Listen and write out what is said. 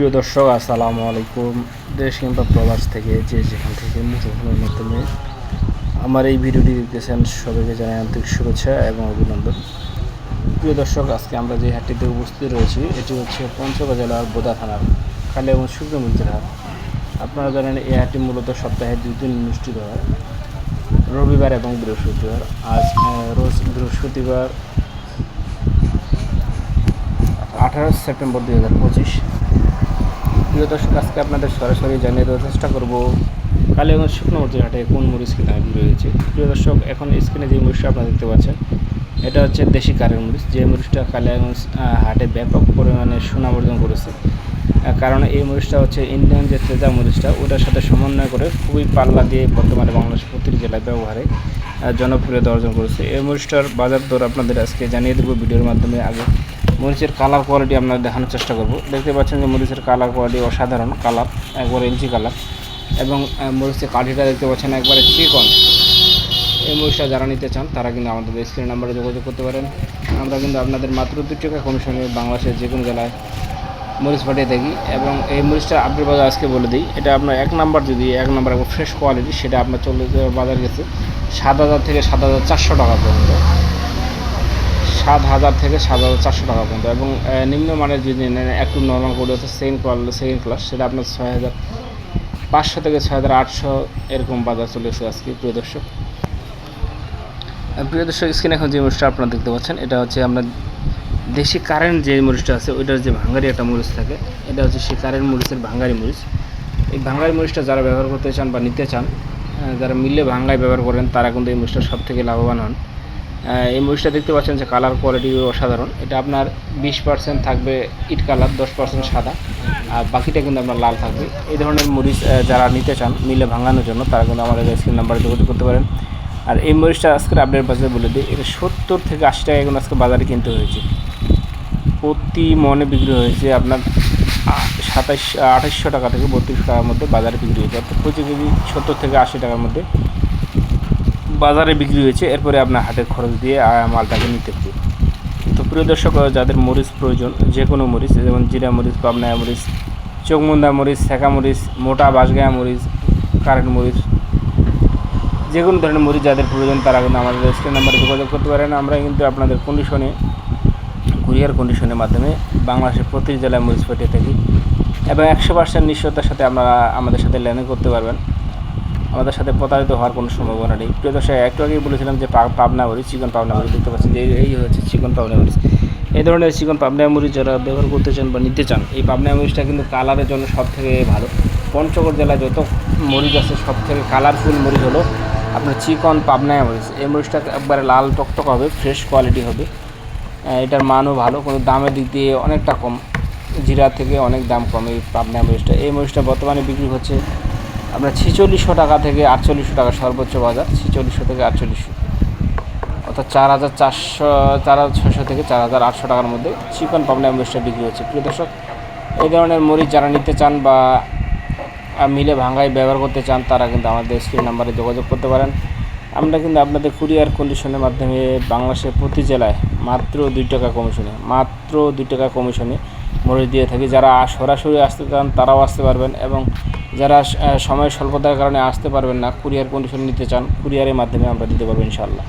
প্রিয় দর্শক, আসসালামু আলাইকুম। দেশ কিংবা প্রবাস থেকে যে যেখান থেকে মুঠোফোনের মাধ্যমে আমার এই ভিডিওটি দেখতেছেন, সবাইকে জানাই আন্তরিক শুভেচ্ছা এবং অভিনন্দন। প্রিয় দর্শক, আজকে আমরা যে হাটটিতে উপস্থিত রয়েছি, এটি হচ্ছে পঞ্চগড় জেলার বোদা থানার খালি এবং শুক্রমন্ত্রীর হাট। আপনারা জানেন, এই হাটটি মূলত সপ্তাহে দুই দিন অনুষ্ঠিত হয়। রবিবার এবং বৃহস্পতিবার। আজ রোজ বৃহস্পতিবার আঠারো সেপ্টেম্বর দুই হাজার পঁচিশ। প্রিয় দর্শক, আজকে আপনাদের সরাসরি জানিয়ে দেওয়ার চেষ্টা করব কালীগঞ্জ শুকনো মরিচের হাটে কোন মরিচ কিনা রয়েছে। প্রিয় দর্শক, এখন স্ক্রিনে যে মরিচটা আপনারা দেখতে পাচ্ছেন, এটা হচ্ছে দেশি কারের মরিচ যে মরিচটা কালীগঞ্জ হাটে ব্যাপক পরিমাণে সুনাম অর্জন করেছে কারণ এই মরিচটা হচ্ছে ইন্ডিয়ান যে তেজা মরিচটা ওটার সাথে সমন্বয় করে খুবই পাল্লা দিয়ে বর্তমানে বাংলাদেশ প্রতিটি জেলায় ব্যবহারে জনপ্রিয়তা অর্জন করেছে। এই মরিচটার বাজার দর আপনাদের আজকে জানিয়ে দেবো ভিডিওর মাধ্যমে আগে। মরিচের কালার কোয়ালিটি আপনারা দেখানোর চেষ্টা করব। দেখতে পাচ্ছেন যে মরিচের কালার কোয়ালিটি অসাধারণ কালার একবার এলচি কালার এবং মরিচের কাঠিটা দেখতে পাচ্ছেন একবারে চিকন। এই মরিচটা যারা নিতে চান, তারা কিন্তু আমাদের স্ক্রিন নাম্বারে যোগাযোগ করতে পারেন। আমরা কিন্তু আপনাদের মাত্র দু টাকা কমিশনে বাংলাদেশের যে কোনো জেলায় মরিচ পাঠিয়ে থাকি। এবং এই মরিচটা আপডেট বাজার আজকে বলে দিই, এটা আপনার এক নাম্বার যদি, এক নাম্বার একবার ফ্রেশ কোয়ালিটি সেটা আপনার চল্লিশ বাজার গেছে। সাত হাজার থেকে সাত হাজার চারশো টাকা পর্যন্ত। সাত হাজার থেকে সাত হাজার চারশো টাকা পর্যন্ত। এবং নিম্নমানের যদি নেন, একটু নর্মাল করে হচ্ছে সেকেন্ড কোয়ালিটি সেকেন্ড ক্লাস সেটা আপনার ছয় হাজার পাঁচশো থেকে ছয় হাজার আটশো এরকম বাজার চলে এসেছে আজকে, প্রিয় দর্শক। প্রিয় দর্শক স্ক্রিনে এখন যে মরিচটা আপনারা দেখতে পাচ্ছেন, এটা হচ্ছে আমরা দেশি কারেন্ট যে মরিচটা আছে, ওইটার যে ভাঙ্গারি একটা মরিচ থাকে, এটা হচ্ছে সেই কারেন্ট মরিচের ভাঙ্গারি মরিচ। এই ভাঙ্গারি মরিচটা যারা ব্যবহার করতে চান বা নিতে চান যারা মিলে ভাঙ্গায় ব্যবহার করেন, তারা কিন্তু এই মরিচটা সব থেকে লাভবান হন। এই মরিচটা দেখতে পাচ্ছেন যে কালার কোয়ালিটি অসাধারণ। এটা আপনার বিশ পার্সেন্ট থাকবে ইট কালার দশ পার্সেন্ট সাদা, আর বাকিটা কিন্তু আপনার লাল থাকবে। এই ধরনের মরিচ যারা নিতে চান মিলে ভাঙানোর জন্য, তারা কিন্তু আমাদের স্ক্রিন নাম্বারে যোগাযোগ করতে পারেন। আর এই মরিচটা আজকের আপডেট বাজারে বলে দিই, এটা সত্তর থেকে আশি টাকা এখন আজকে বাজারে কিনতে হয়েছে। প্রতি মনে বিক্রি হয়েছে আপনার সাতাশ আঠাশশো টাকা থেকে বত্রিশশো টাকার মধ্যে বাজারে বিক্রি হয়েছে। অর্থাৎ প্রতি কেজি সত্তর থেকে আশি টাকার মধ্যে বাজারে বিক্রি হয়েছে, এরপরে আপনার হাটের খরচ দিয়ে মালটাকে নিতে হবে। তো প্রিয় দর্শক যাদের মরিচ প্রয়োজন, যে কোনো মরিচ, যেমন জিরা মরিচ পাবনায়া মরিচ চোখমুন্দা মরিচ, শেখা মরিচ, মোটা বাঁশগায়া মরিচ, কারেন্ট মরিচ, যে কোনো ধরনের মরিচ যাদের প্রয়োজন, তারা কিন্তু আমাদের স্ক্রিন নাম্বারে যোগাযোগ করতে পারেন। আমরা কিন্তু আপনাদের কন্ডিশনে কুরিয়ার কন্ডিশনের মাধ্যমে বাংলাদেশের প্রতি জেলায় মরিচ পাঠিয়ে থাকি এবং একশো পার্সেন্ট নিশ্চয়তার সাথে আপনারা আমাদের সাথে লেনদেন করতে পারবেন। আমাদের সাথে প্রতারিত হওয়ার কোনো সম্ভাবনা নেই। প্রিয় দর্শক, একটু আগেই বলেছিলাম যে পাবনা মরিচ, চিকন পাবনা মরিচ দেখতে পাচ্ছেন। যে এই- হচ্ছে চিকন পাবনা মরিচ। এই ধরনের চিকন পাবনা মরিচ যারা ব্যবহার করতে চান বা নিতে চান, এই পাবনা মরিচটা কিন্তু কালারের জন্য সব থেকে ভালো। পঞ্চগড় জেলায় যত মরিচ আছে সব থেকে কালারফুল মরিচ হলো আপনার চিকন পাবনায় মরিচ। এই মরিচটা একবারে লাল টকটক হবে, ফ্রেশ কোয়ালিটি হবে। এটার মানও ভালো, কোনো দামের দিক দিয়ে অনেকটা কম। জিরা থেকে অনেক দাম কম এই পাবনা মরিচটা। এই মরিচটা বর্তমানে বিক্রি হচ্ছে আপনার ছিচল্লিশশো টাকা থেকে আটচল্লিশশো টাকা সর্বোচ্চ বাজার, ছিচল্লিশশো থেকে আটচল্লিশশো। অর্থাৎ চার হাজার চারশো, চার হাজার ছশো থেকে চার হাজার আটশো টাকার মধ্যে চিকন পাবনা মরিচটা বিক্রি হচ্ছে। প্রিয় দর্শক, এই ধরনের মরিচ যারা নিতে চান বা মিলে ভাঙ্গায় ব্যবহার করতে চান, তারা কিন্তু আমাদের স্ক্রিন নাম্বারে যোগাযোগ করতে পারেন। আমরা কিন্তু আপনাদের কুরিয়ার কন্ডিশনের মাধ্যমে বাংলাদেশের প্রতি জেলায় মাত্র দুই টাকা কমিশনে, মাত্র দুই টাকা কমিশনে মরিচ দিয়ে থাকি। যারা সরাসরি আসতে চান, তারাও আসতে পারবেন এবং যারা সময় স্বল্পতার কারণে আসতে পারবেন না কুরিয়ার কন্ডিশন নিতে চান কুরিয়ারের মাধ্যমে আমরা দিতে পারব ইনশাল্লাহ